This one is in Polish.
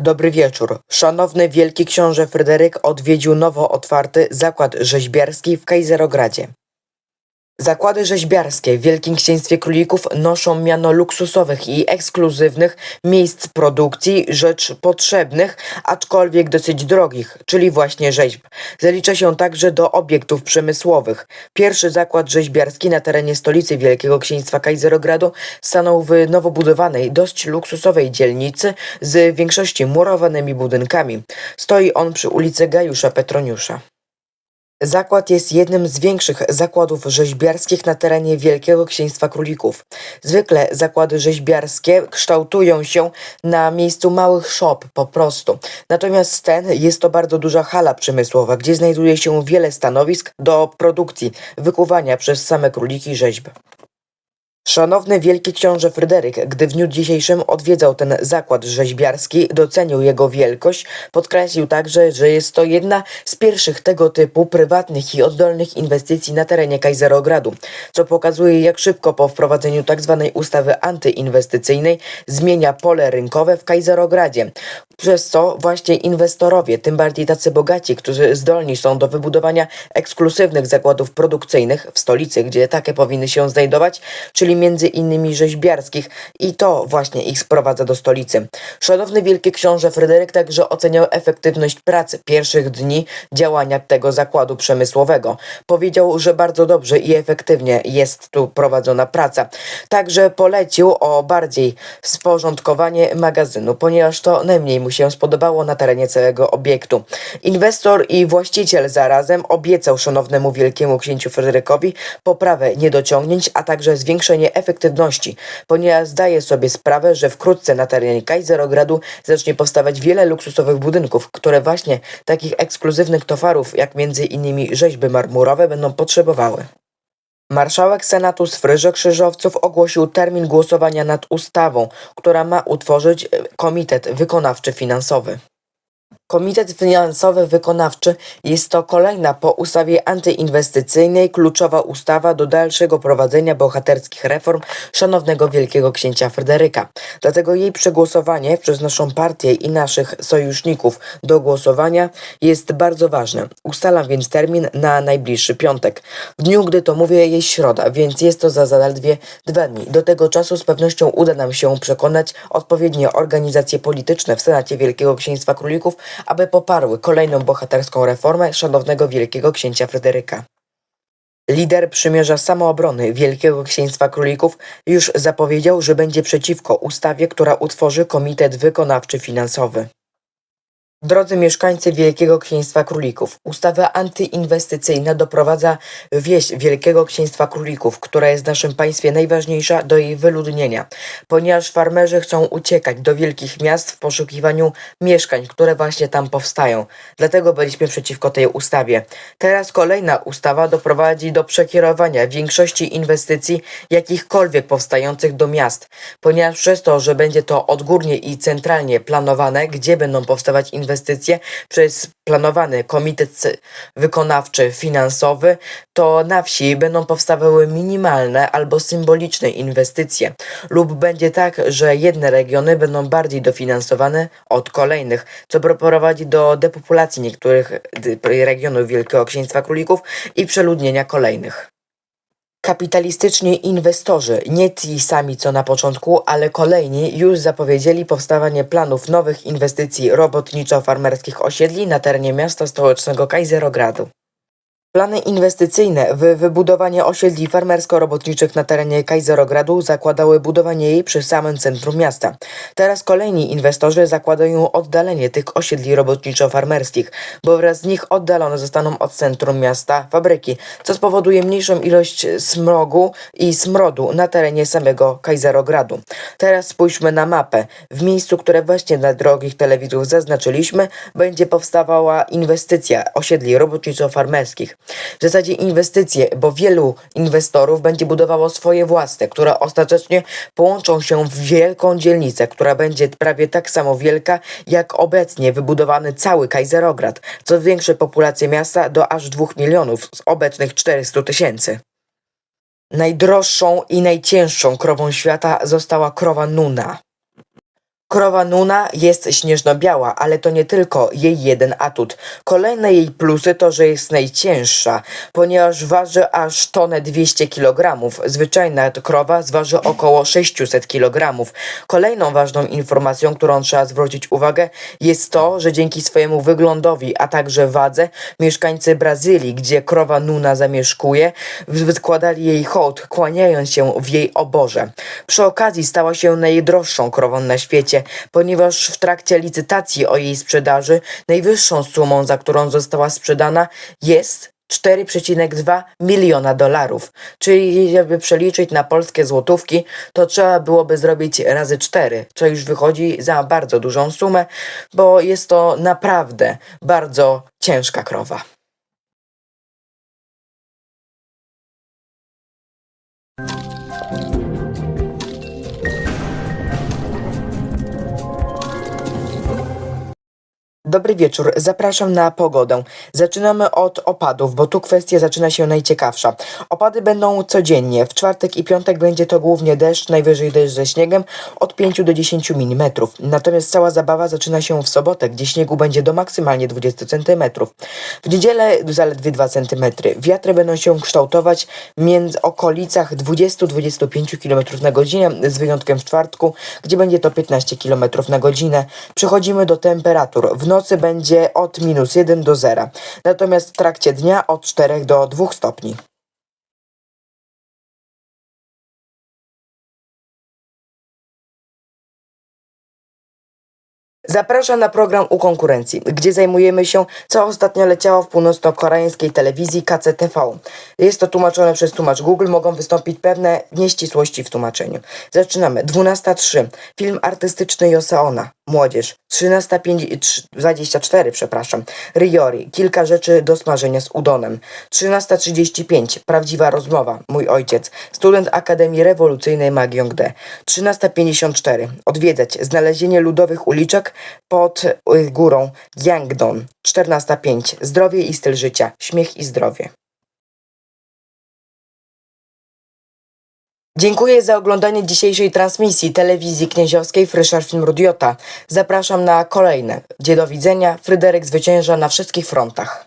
Dobry wieczór. Szanowny Wielki Książę Fryderyk odwiedził nowo otwarty zakład rzeźbiarski w Kajzerogradzie. Zakłady rzeźbiarskie w Wielkim Księstwie Królików noszą miano luksusowych i ekskluzywnych miejsc produkcji rzecz potrzebnych, aczkolwiek dosyć drogich, czyli właśnie rzeźb. Zalicza się także do obiektów przemysłowych. Pierwszy zakład rzeźbiarski na terenie stolicy Wielkiego Księstwa Kajzerogradu stanął w nowo budowanej, dość luksusowej dzielnicy z większości murowanymi budynkami. Stoi on przy ulicy Gajusza Petroniusza. Zakład jest jednym z większych zakładów rzeźbiarskich na terenie Wielkiego Księstwa Królików. Zwykle zakłady rzeźbiarskie kształtują się na miejscu małych szop po prostu. Natomiast ten jest to bardzo duża hala przemysłowa, gdzie znajduje się wiele stanowisk do produkcji, wykuwania przez same króliki rzeźb. Szanowny Wielki Książę Fryderyk, gdy w dniu dzisiejszym odwiedzał ten zakład rzeźbiarski, docenił jego wielkość, podkreślił także, że jest to jedna z pierwszych tego typu prywatnych i oddolnych inwestycji na terenie Kajzerogradu, co pokazuje jak szybko po wprowadzeniu tzw. ustawy antyinwestycyjnej zmienia pole rynkowe w Kajzerogradzie, przez co właśnie inwestorowie, tym bardziej tacy bogaci, którzy zdolni są do wybudowania ekskluzywnych zakładów produkcyjnych w stolicy, gdzie takie powinny się znajdować, czyli między innymi rzeźbiarskich i to właśnie ich sprowadza do stolicy. Szanowny Wielki Książę Fryderyk także oceniał efektywność pracy pierwszych dni działania tego zakładu przemysłowego. Powiedział, że bardzo dobrze i efektywnie jest tu prowadzona praca. Także polecił o bardziej sporządkowanie magazynu, ponieważ to najmniej mu się spodobało na terenie całego obiektu. Inwestor i właściciel zarazem obiecał szanownemu Wielkiemu Księciu Fryderykowi poprawę niedociągnięć, a także zwiększenie efektywności, ponieważ zdaje sobie sprawę, że wkrótce na terenie Kajzerogradu zacznie powstawać wiele luksusowych budynków, które właśnie takich ekskluzywnych towarów, jak między innymi rzeźby marmurowe, będą potrzebowały. Marszałek Senatu z Fryżo Krzyżowców ogłosił termin głosowania nad ustawą, która ma utworzyć e, Komitet Wykonawczy Finansowy. Komitet Finansowy Wykonawczy jest to kolejna po ustawie antyinwestycyjnej kluczowa ustawa do dalszego prowadzenia bohaterskich reform szanownego Wielkiego Księcia Fryderyka. Dlatego jej przegłosowanie przez naszą partię i naszych sojuszników do głosowania jest bardzo ważne. Ustalam więc termin na najbliższy piątek. W dniu, gdy to mówię, jest środa, więc jest to za zaledwie dwa dni. Do tego czasu z pewnością uda nam się przekonać odpowiednie organizacje polityczne w Senacie Wielkiego Księstwa Królików, aby poparły kolejną bohaterską reformę szanownego Wielkiego Księcia Fryderyka. Lider przymierza samoobrony Wielkiego Księstwa Królików już zapowiedział, że będzie przeciwko ustawie, która utworzy Komitet Wykonawczy Finansowy. Drodzy mieszkańcy Wielkiego Księstwa Królików, ustawa antyinwestycyjna doprowadza wieś Wielkiego Księstwa Królików, która jest w naszym państwie najważniejsza do jej wyludnienia, ponieważ farmerzy chcą uciekać do wielkich miast w poszukiwaniu mieszkań, które właśnie tam powstają. Dlatego byliśmy przeciwko tej ustawie. Teraz kolejna ustawa doprowadzi do przekierowania większości inwestycji jakichkolwiek powstających do miast, ponieważ przez to, że będzie to odgórnie i centralnie planowane, gdzie będą powstawać inwestycje przez planowany komitet wykonawczy finansowy, to na wsi będą powstawały minimalne albo symboliczne inwestycje lub będzie tak, że jedne regiony będą bardziej dofinansowane od kolejnych, co prowadzi do depopulacji niektórych regionów Wielkiego Księstwa Królików i przeludnienia kolejnych. Kapitalistyczni inwestorzy, nie ci sami co na początku, ale kolejni już zapowiedzieli powstawanie planów nowych inwestycji robotniczo-farmerskich osiedli na terenie miasta stołecznego Kajzerogradu. Plany inwestycyjne w wybudowanie osiedli farmersko-robotniczych na terenie Kajzerogradu zakładały budowanie jej przy samym centrum miasta. Teraz kolejni inwestorzy zakładają oddalenie tych osiedli robotniczo-farmerskich, bo wraz z nich oddalone zostaną od centrum miasta fabryki, co spowoduje mniejszą ilość smrogu i smrodu na terenie samego Kajzerogradu. Teraz spójrzmy na mapę. W miejscu, które właśnie dla drogich telewizów zaznaczyliśmy, będzie powstawała inwestycja osiedli robotniczo-farmerskich. W zasadzie inwestycje, bo wielu inwestorów będzie budowało swoje własne, które ostatecznie połączą się w wielką dzielnicę, która będzie prawie tak samo wielka jak obecnie wybudowany cały Kajzerograd, co zwiększy populację miasta do aż 2 milionów z obecnych 400 tysięcy. Najdroższą i najcięższą krową świata została krowa Nuna. Krowa Nuna jest śnieżno-biała, ale to nie tylko jej jeden atut. Kolejne jej plusy to, że jest najcięższa, ponieważ waży aż tonę 200 kg. Zwyczajna krowa zważy około 600 kg. Kolejną ważną informacją, którą trzeba zwrócić uwagę, jest to, że dzięki swojemu wyglądowi, a także wadze, mieszkańcy Brazylii, gdzie krowa Nuna zamieszkuje, składali jej hołd, kłaniając się w jej oborze. Przy okazji stała się najdroższą krową na świecie, ponieważ w trakcie licytacji o jej sprzedaży najwyższą sumą, za którą została sprzedana, jest 4,2 miliona dolarów. Czyli żeby przeliczyć na polskie złotówki, to trzeba byłoby zrobić razy 4, co już wychodzi za bardzo dużą sumę, bo jest to naprawdę bardzo ciężka krowa. Dobry wieczór, zapraszam na pogodę. Zaczynamy od opadów, bo tu kwestia zaczyna się najciekawsza. Opady będą codziennie. W czwartek i piątek będzie to głównie deszcz, najwyżej deszcz ze śniegiem od 5 do 10 mm. Natomiast cała zabawa zaczyna się w sobotę, gdzie śniegu będzie do maksymalnie 20 cm. W niedzielę zaledwie 2 cm. Wiatry będą się kształtować między okolicach 20-25 km na godzinę, z wyjątkiem w czwartku, gdzie będzie to 15 km na godzinę. Przechodzimy do temperatur. W nocy będzie od minus 1 do 0, natomiast w trakcie dnia od 4 do 2 stopni. Zapraszam na program u konkurencji, gdzie zajmujemy się, co ostatnio leciało w północno-koreańskiej telewizji KCTV. Jest to tłumaczone przez tłumacz Google, mogą wystąpić pewne nieścisłości w tłumaczeniu. Zaczynamy. 12.03. Film artystyczny Joseona. Młodzież. 13.24, przepraszam. Riori. Kilka rzeczy do smażenia z udonem. 13.35. Prawdziwa rozmowa. Mój ojciec. Student Akademii Rewolucyjnej Magiong-D. 13.54. Odwiedzać. Znalezienie ludowych uliczek pod y, górą Yangdon. 14.05. Zdrowie i styl życia. Śmiech i zdrowie. Dziękuję za oglądanie dzisiejszej transmisji telewizji knieziowskiej Fryszer Film Rudiota. Zapraszam na kolejne, gdzie do widzenia Fryderyk zwycięża na wszystkich frontach.